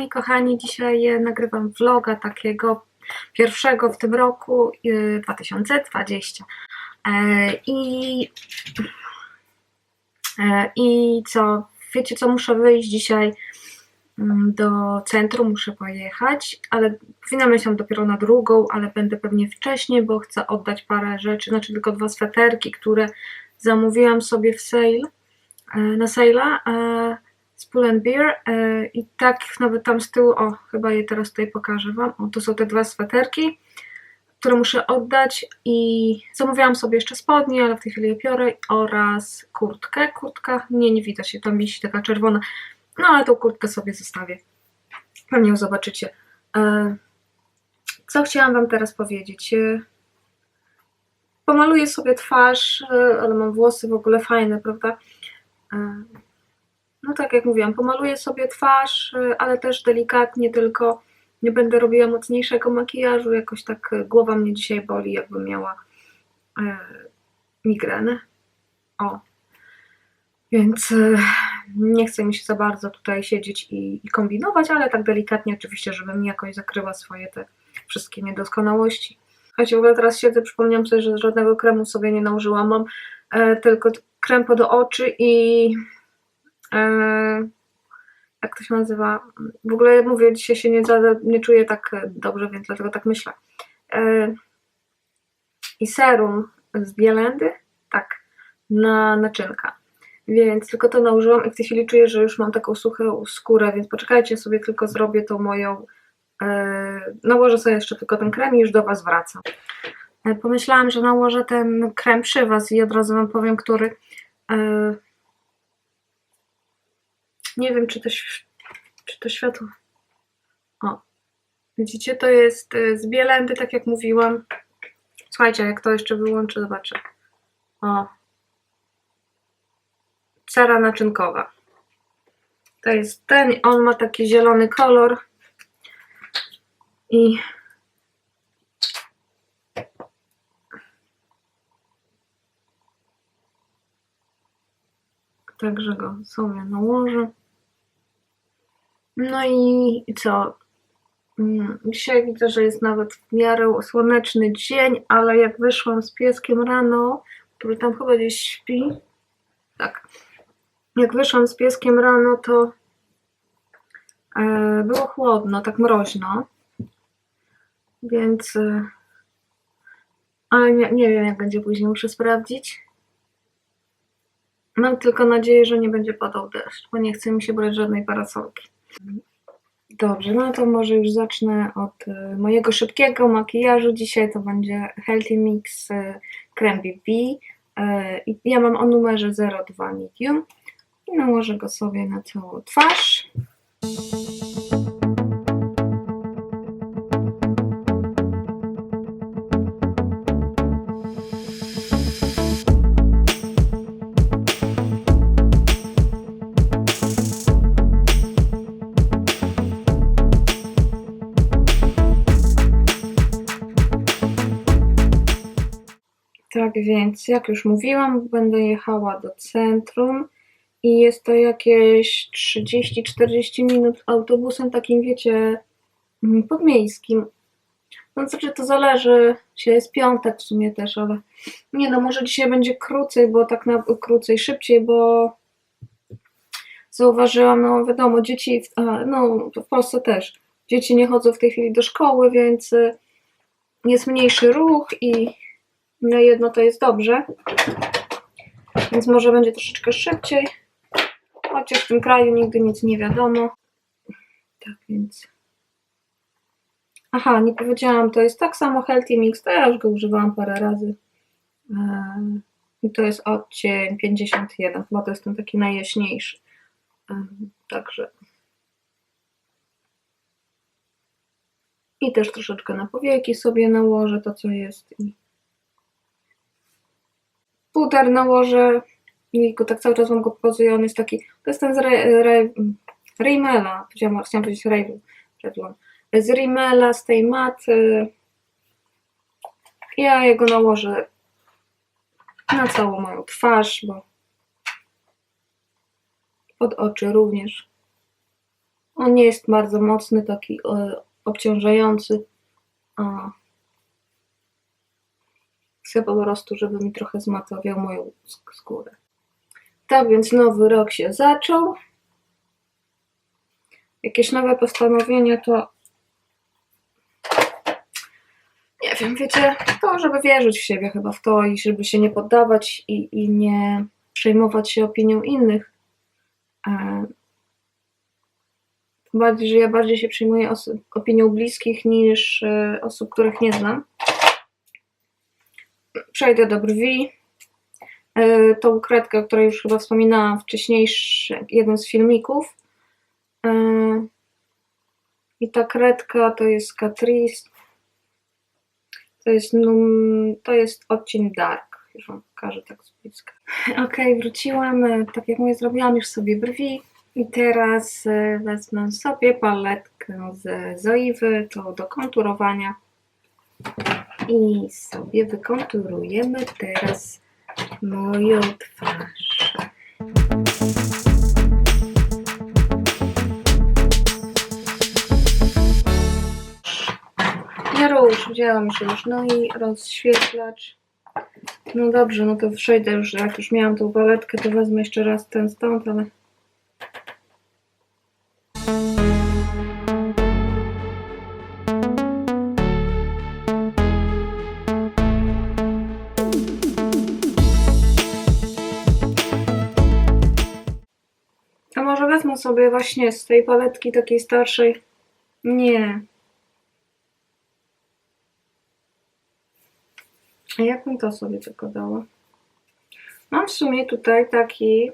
moi kochani, dzisiaj nagrywam vloga takiego pierwszego w tym roku e, 2020. E, I, e, I co? Wiecie co, muszę wyjść dzisiaj mm, do centrum, muszę pojechać, ale powinnam tam dopiero na drugą, ale będę pewnie wcześniej, bo chcę oddać parę rzeczy, znaczy tylko dwa sweterki, które zamówiłam sobie w sale, e, na sale'a. Z Pull and Beer e, i tak nawet tam z tyłu, o chyba je teraz tutaj pokażę Wam, o to są te dwa sweterki, które muszę oddać i zamówiłam sobie jeszcze spodnie, ale w tej chwili je biorę oraz kurtkę, kurtka, nie, nie widać się, tam wisi taka czerwona, no ale tą kurtkę sobie zostawię, pewnie ją zobaczycie. E, Co chciałam Wam teraz powiedzieć? E, Pomaluję sobie twarz, ale mam włosy w ogóle fajne, prawda? No tak jak mówiłam, pomaluję sobie twarz, y, ale też delikatnie, tylko nie będę robiła mocniejszego makijażu. Jakoś tak y, głowa mnie dzisiaj boli, jakbym miała e, migrenę. O. Więc e, nie chcę mi się za bardzo tutaj siedzieć i, i kombinować, ale tak delikatnie oczywiście, żebym jakoś zakryła swoje te wszystkie niedoskonałości. Choć w ogóle teraz siedzę, przypomniałam sobie, że żadnego kremu sobie nie nałożyłam. Mam e, tylko krem pod oczy i jak to się nazywa? W ogóle mówię, dzisiaj się nie, nie czuję tak dobrze, więc dlatego tak myślę. E, I serum z Bielendy, tak, na naczynka. Więc tylko to nałożyłam i w tej chwili czuję, że już mam taką suchą skórę, więc poczekajcie sobie, tylko zrobię tą moją. E, nałożę sobie jeszcze tylko ten krem i już do Was wracam. Pomyślałam, że nałożę ten krem przy Was i od razu Wam powiem, który. E, nie wiem, czy to, czy to światło. O. Widzicie, to jest y, z Bielendy, tak jak mówiłam. Słuchajcie, jak to jeszcze wyłączę, zobaczę. O. Cera naczynkowa. To jest ten, on ma taki zielony kolor. I także go sobie nałożę. No i, co? Mm, Dzisiaj widzę, że jest nawet w miarę słoneczny dzień, ale jak wyszłam z pieskiem rano, który tam chyba gdzieś śpi, tak, jak wyszłam z pieskiem rano, to e, było chłodno, tak mroźno, więc e, ale nie, nie wiem jak będzie później, muszę sprawdzić. Mam tylko nadzieję, że nie będzie padał deszcz, bo nie chce mi się brać żadnej parasolki. Dobrze, no to może już zacznę od e, mojego szybkiego makijażu. Dzisiaj to będzie Healthy Mix Creme BB. E, ja mam o numerze 02 Medium i nałożę go sobie na całą twarz. Więc, jak już mówiłam, będę jechała do centrum i jest to jakieś 30-40 minut autobusem takim, wiecie, mm, podmiejskim. No znaczy to zależy, dzisiaj jest piątek w sumie też, ale nie no, może dzisiaj będzie krócej, bo tak na krócej, szybciej, bo zauważyłam, no wiadomo, dzieci, w, a, no w Polsce też, dzieci nie chodzą w tej chwili do szkoły, więc y, jest mniejszy ruch i na jedno to jest dobrze. Więc może będzie troszeczkę szybciej. Chociaż w tym kraju nigdy nic nie wiadomo. Tak więc. Aha, nie powiedziałam, to jest tak samo Healthy Mix, to ja już go używałam parę razy. Eee, I to jest odcień 51, chyba to jest ten taki najjaśniejszy. Ehm, Także. I też troszeczkę na powieki sobie nałożę to, co jest. I puder nałożę i go tak cały czas mam go pokazuję, on jest taki, to jest ten z Rimmela, chciałam, chciałam powiedzieć Revlon, z Rimmela, z tej maty. Ja jego nałożę na całą moją twarz, bo pod oczy również. On nie jest bardzo mocny, taki e, obciążający. Chcę po prostu, żeby mi trochę zmatowiał moją sk- skórę. Tak więc nowy rok się zaczął. Jakieś nowe postanowienia to nie wiem, wiecie, to żeby wierzyć w siebie chyba w to i żeby się nie poddawać i, i nie przejmować się opinią innych. E, tym bardziej, że ja bardziej się przejmuję opinią bliskich niż e, osób, których nie znam. Przejdę do brwi. E, tą kredkę, o której już chyba wspominałam wcześniejszy, jeden z filmików. E, I ta kredka to jest Catrice. To jest, num, to jest odcień Dark. Już Wam pokażę tak z bliska. Ok, wróciłam. E, Tak jak mówię, zrobiłam już sobie brwi. I teraz wezmę sobie paletkę z Zoiwy, to do konturowania. I sobie wykonturujemy teraz moją twarz. Ja róż, wzięłam się już, no i rozświetlacz. No dobrze, no to przejdę już, jak już miałam tą paletkę, to wezmę jeszcze raz ten stąd, ale... sobie właśnie z tej paletki takiej starszej? Nie. A jak bym to sobie tylko dała? Mam w sumie tutaj taki.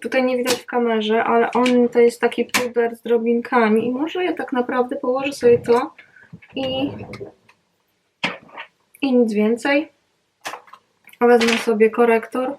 Tutaj nie widać w kamerze, ale on to jest taki puder z drobinkami. I może ja tak naprawdę położę sobie to i. i nic więcej. Wezmę sobie korektor.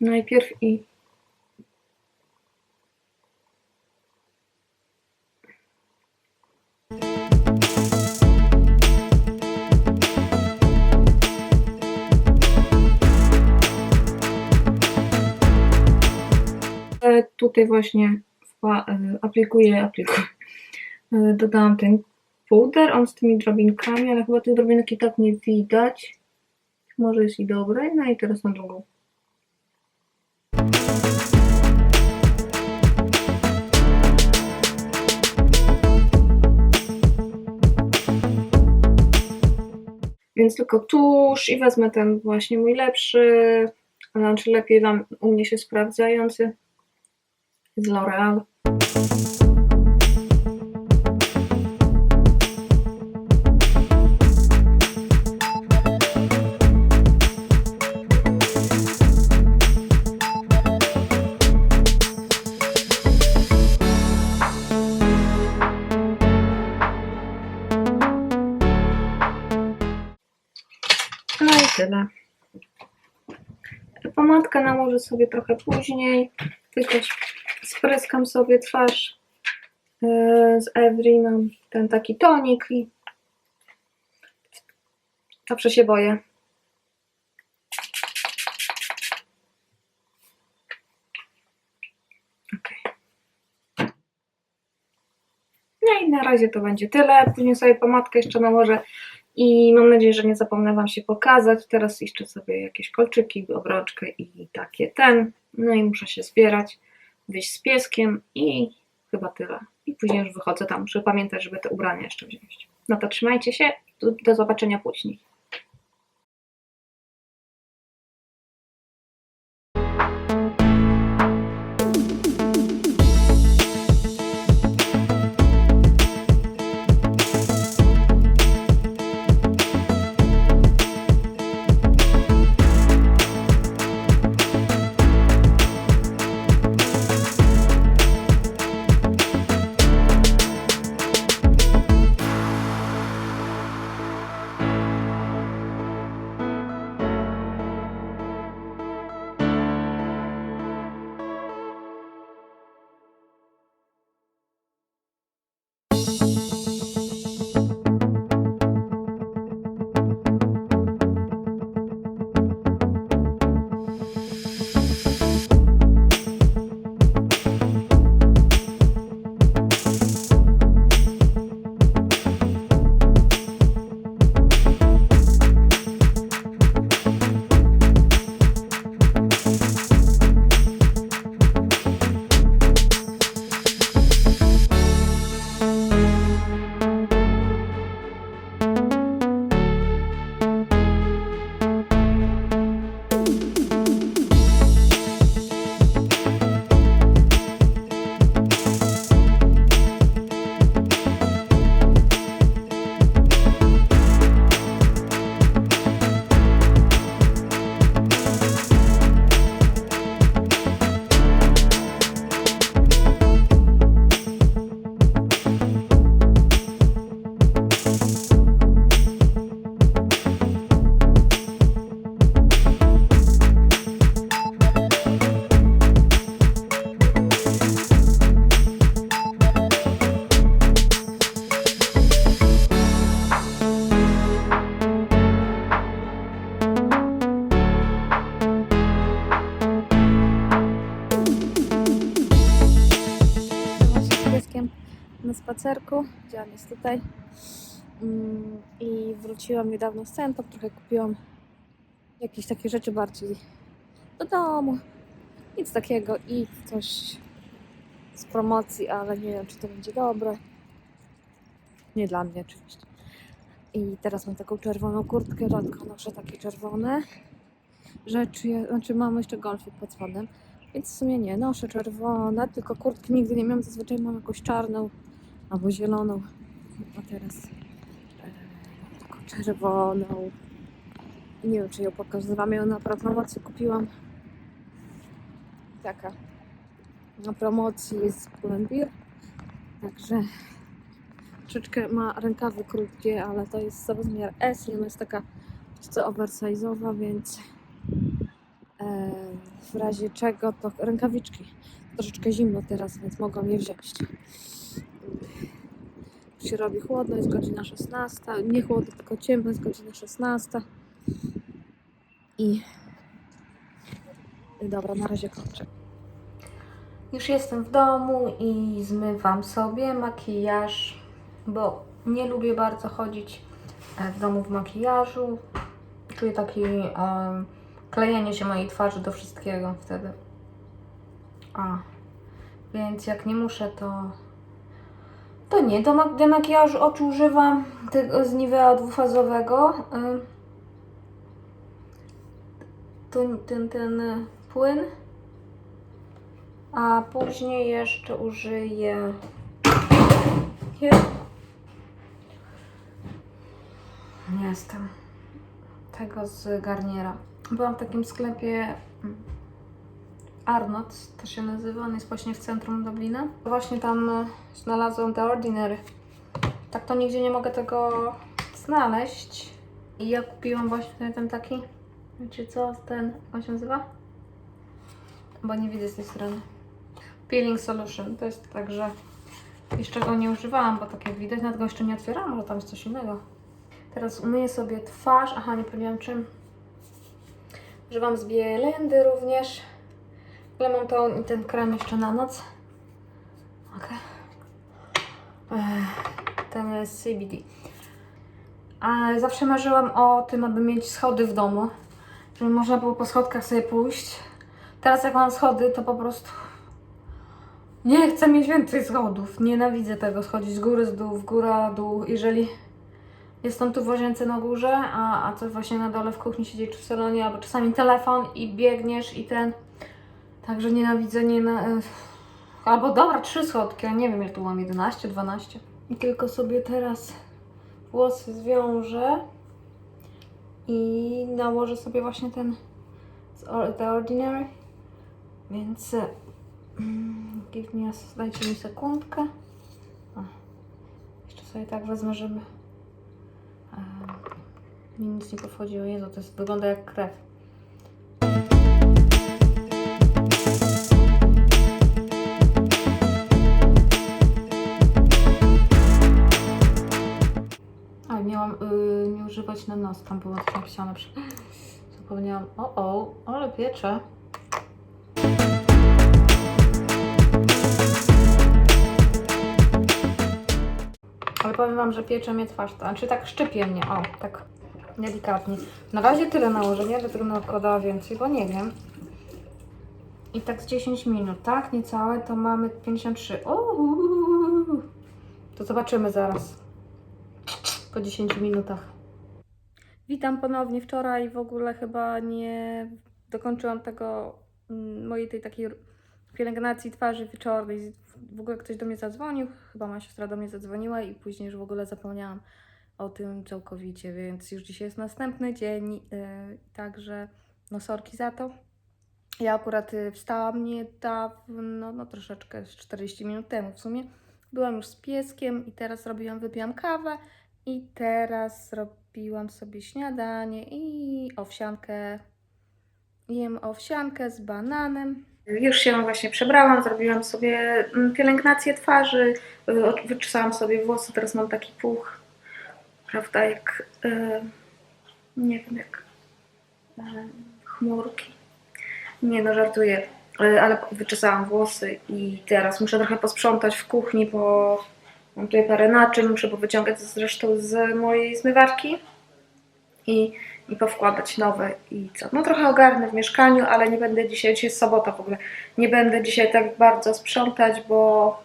Najpierw i. E, Tutaj właśnie e, aplikuję, aplikuję. E, Dodałam ten puder, on z tymi drobinkami, ale chyba tych drobinek i tak nie widać. Może jest i dobre. No i teraz na drugą. Więc tylko tusz i wezmę ten właśnie mój lepszy, znaczy lepiej dla, u mnie się sprawdzający z L'Oreal. Pomadkę nałożę sobie trochę później. Tylko spryskam sobie twarz e, z Every. Mam ten taki tonik i zawsze się boję. Okej. No i na razie to będzie tyle. Później sobie pomadkę jeszcze nałożę i mam nadzieję, że nie zapomnę Wam się pokazać. Teraz jeszcze sobie jakieś kolczyki, obrączkę i takie ten. No i muszę się zbierać, wyjść z pieskiem i chyba tyle. I później już wychodzę tam. Muszę pamiętać, żeby te ubrania jeszcze wziąć. No to trzymajcie się. Do, do zobaczenia później. Spacerku. Dzian jest tutaj. Mm, I wróciłam niedawno z centrum. Trochę kupiłam jakieś takie rzeczy bardziej do domu. Nic takiego i coś z promocji, ale nie wiem, czy to będzie dobre. Nie dla mnie oczywiście. I teraz mam taką czerwoną kurtkę, rzadko noszę takie czerwone rzeczy. Znaczy mam jeszcze golfik pod spodem, więc w sumie nie noszę czerwone, tylko kurtki nigdy nie miałam. Zazwyczaj mam jakąś czarną albo zieloną. A teraz e, taką czerwoną. Nie wiem, czy ją pokazywam. Ją na promocji kupiłam. Taka na promocji jest Pull&Bear. Także troszeczkę ma rękawy krótkie, ale to jest rozmiar S i ona jest taka co oversize'owa, więc e, w razie czego to rękawiczki. Troszeczkę zimno teraz, więc mogłam je wziąć. Się robi chłodno, jest godzina 16. Nie chłodno, tylko ciemno, jest godzina 16. I dobra, na razie kończę. Już jestem w domu i zmywam sobie makijaż, bo nie lubię bardzo chodzić e, w domu w makijażu. Czuję takie em, klejenie się mojej twarzy do wszystkiego wtedy. A, więc jak nie muszę, to to nie. Do, mak- do makijażu oczu używam tego z Nivea dwufazowego. Ym, ten, ten, ten y, płyn. A później jeszcze użyję nie jestem tego z Garniera. Byłam w takim sklepie mm, Arnott, to się nazywa, on jest właśnie w centrum Dublina. Właśnie tam e, znalazłam The Ordinary. Tak to nigdzie nie mogę tego znaleźć. I ja kupiłam właśnie ten taki, wiecie co, ten, jak on się nazywa? Bo nie widzę z tej strony. Peeling Solution. To jest tak, że jeszcze go nie używałam, bo tak jak widać, nawet go jeszcze nie otwierałam, może tam jest coś innego. Teraz umyję sobie twarz. Aha, nie powiedziałam czym. Używam z Bielendy również. To i ten krem jeszcze na noc. Ech, Ten jest CBD. A zawsze marzyłam o tym, aby mieć schody w domu. Żeby można było po schodkach sobie pójść. Teraz jak mam schody, to po prostu nie chcę mieć więcej schodów. Nienawidzę tego schodzić z góry, z dół, w górę, dół. Jeżeli jestem tu w łazience na górze, a, a to właśnie na dole w kuchni siedzieć czy w salonie, albo czasami telefon i biegniesz i ten. Także nienawidzę, nie na... e, Albo dobra, trzy schodki, a nie wiem, ile tu mam, 11, 12. I tylko sobie teraz włosy zwiążę i nałożę sobie właśnie ten The Ordinary. Więc e, mm, give me a, dajcie mi sekundkę. O, jeszcze sobie tak wezmę, żeby e, mi nic nie podchodziło. Jezu, to jest, wygląda jak krew. Używać na nos, tam było coś napisane. Zapomniałam. O, o, ale piecze. Ale powiem Wam, że piecze mnie twarz. Znaczy tak szczypie mnie, o, tak delikatnie. Na razie tyle nałożenia, dlatego nakładała więcej, bo nie wiem. I tak z 10 minut, tak? Niecałe, to mamy 53. Uuu. To zobaczymy zaraz. Po 10 minutach. Witam ponownie. Wczoraj w ogóle chyba nie dokończyłam tego, mm, mojej tej takiej pielęgnacji twarzy wieczornej. W ogóle ktoś do mnie zadzwonił, chyba moja siostra do mnie zadzwoniła i później już w ogóle zapomniałam o tym całkowicie, więc już dzisiaj jest następny dzień, yy, także no sorki za to. Ja akurat y, wstałam niedawno, no troszeczkę, z 40 minut temu w sumie. Byłam już z pieskiem i teraz robiłam, wypiłam kawę i teraz zrobiłam sobie śniadanie i owsiankę. Jem owsiankę z bananem. Już się właśnie przebrałam, zrobiłam sobie mm, pielęgnację twarzy, y, wyczesałam sobie włosy, teraz mam taki puch, prawda, jak, y, nie wiem, jak y, chmurki. Nie no, żartuję, ale wyczesałam włosy i teraz muszę trochę posprzątać w kuchni, bo Mam tutaj parę naczyń, muszę powyciągać zresztą z mojej zmywarki i, i powkładać nowe i co. No trochę ogarnę w mieszkaniu, ale nie będę dzisiaj, dzisiaj jest sobota w ogóle, nie będę dzisiaj tak bardzo sprzątać, bo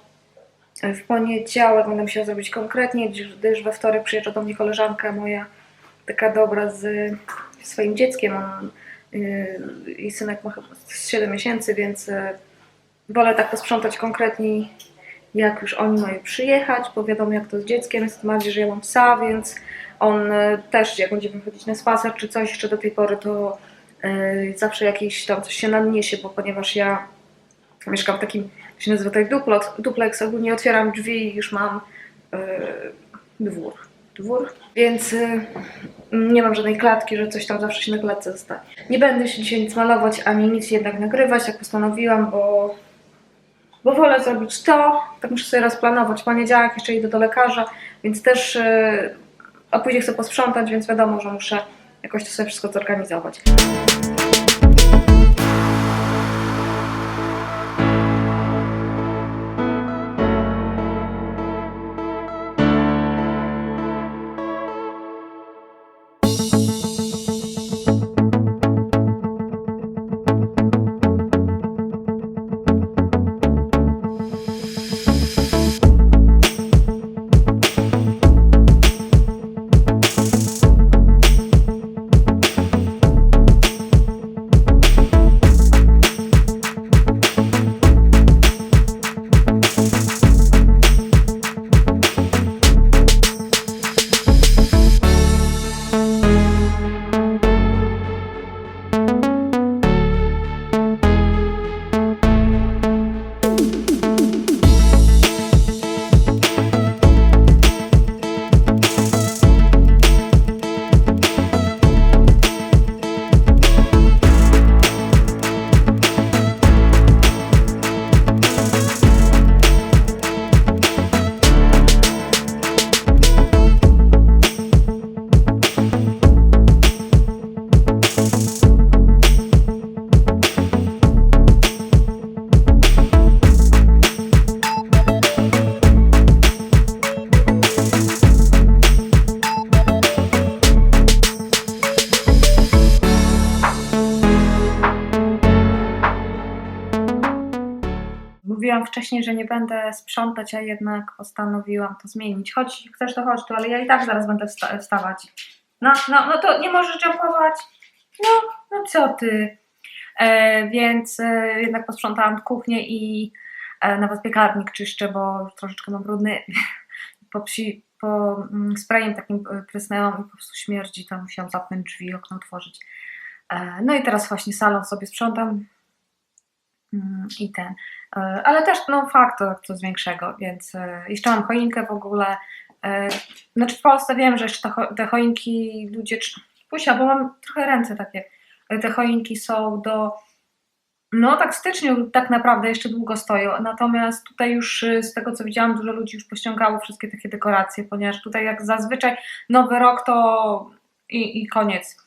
w poniedziałek będę musiała zrobić konkretnie, gdyż we wtorek przyjeżdża do mnie koleżanka moja, taka dobra z swoim dzieckiem, on, i synek ma chyba z 7 miesięcy, więc yy, wolę tak posprzątać konkretniej, jak już oni mają przyjechać, bo wiadomo jak to z dzieckiem jest, bardziej, że ja mam psa, więc on y, też jak będziemy chodzić na spacer czy coś jeszcze do tej pory, to y, zawsze jakieś tam coś się naniesie, bo ponieważ ja mieszkam w takim, się nazywa tak duplex, duplex ogólnie otwieram drzwi i już mam y, dwór. Dwór, więc y, nie mam żadnej klatki, że coś tam zawsze się na klatce zostanie. Nie będę się dzisiaj nic malować, ani nic jednak nagrywać, jak postanowiłam, bo bo wolę zrobić to, tak muszę sobie rozplanować. Poniedziałek jeszcze idę do lekarza, więc też, yy, a później chcę posprzątać, więc wiadomo, że muszę jakoś to sobie wszystko zorganizować. Nie będę sprzątać, a jednak postanowiłam to zmienić. Chodź, chcesz to chodź tu, ale ja i tak zaraz będę wsta- wstawać. No, no, no to nie możesz jumpować. No, no co ty. E, więc e, jednak posprzątałam kuchnię i e, nawet piekarnik czyszczę, bo troszeczkę mam brudny. Po, psi, po mm, sprayem takim e, prysnęłam i po prostu śmierdzi, to musiałam zamknąć drzwi, okno otworzyć. E, no i teraz właśnie salon sobie sprzątam. Mm, I ten. E, Ale też, no fakt, to coś większego, więc e, jeszcze mam choinkę w ogóle. E, Znaczy w Polsce wiem, że jeszcze te, cho- te choinki ludzie... Pusia, bo mam trochę ręce takie. Te choinki są do... No tak w styczniu tak naprawdę jeszcze długo stoją, natomiast tutaj już z tego co widziałam dużo ludzi już pościągało wszystkie takie dekoracje, ponieważ tutaj jak zazwyczaj nowy rok to i, i koniec.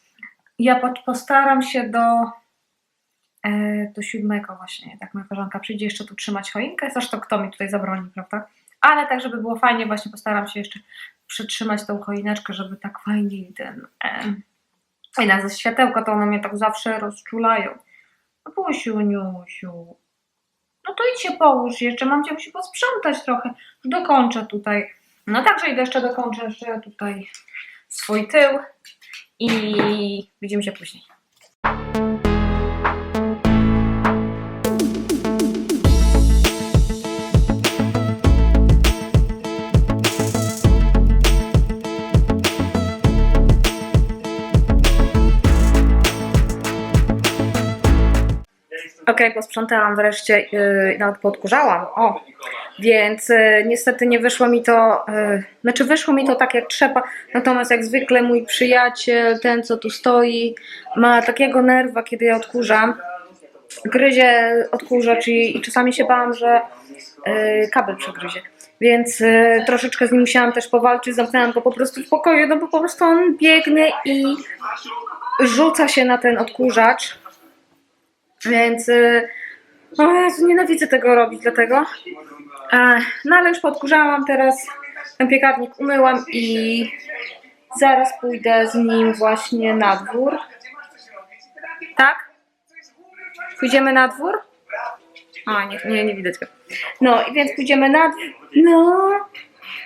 Ja po, postaram się do do siódmego właśnie, tak moja koleżanka przyjdzie jeszcze tu trzymać choinkę, zresztą kto mi tutaj zabroni, prawda? Ale tak, żeby było fajnie, właśnie postaram się jeszcze przytrzymać tą choineczkę, żeby tak fajnie ten... E, I na ze światełka to one mnie tak zawsze rozczulają. No Pusiu, Niusiu, no to idź się połóż jeszcze, mam cię musi posprzątać trochę, dokończę tutaj. No także idę jeszcze dokończę jeszcze tutaj swój tył i widzimy się później. Okej, posprzątałam wreszcie yy, i nawet podkurzałam. O, więc yy, niestety nie wyszło mi to, yy, znaczy wyszło mi to tak jak trzeba, natomiast jak zwykle mój przyjaciel, ten co tu stoi, ma takiego nerwa, kiedy ja odkurzam. Gryzie odkurzacz i, i czasami się bałam, że yy, kabel przegryzie. Więc yy, troszeczkę z nim musiałam też powalczyć, zamknęłam go po prostu w pokoju, no bo po prostu on biegnie i rzuca się na ten odkurzacz. Więc y, O Jezu, nienawidzę tego robić, dlatego. E, No ale już podkurzałam teraz. Ten piekarnik umyłam i zaraz pójdę z nim właśnie na dwór. Tak? Pójdziemy na dwór? A, nie, nie, nie widać go. No i więc pójdziemy na dwór. No.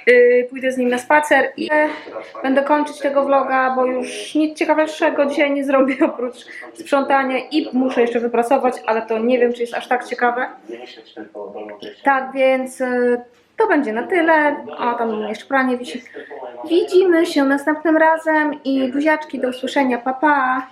Yy, pójdę z nim na spacer i będę kończyć tego vloga, bo już nic ciekawszego dzisiaj nie zrobię oprócz sprzątania i muszę jeszcze wyprasować, ale to nie wiem, czy jest aż tak ciekawe. Tak więc e, to będzie na tyle. A tam jeszcze pranie wisi. Widzimy się następnym razem i buziaczki do usłyszenia. Pa pa!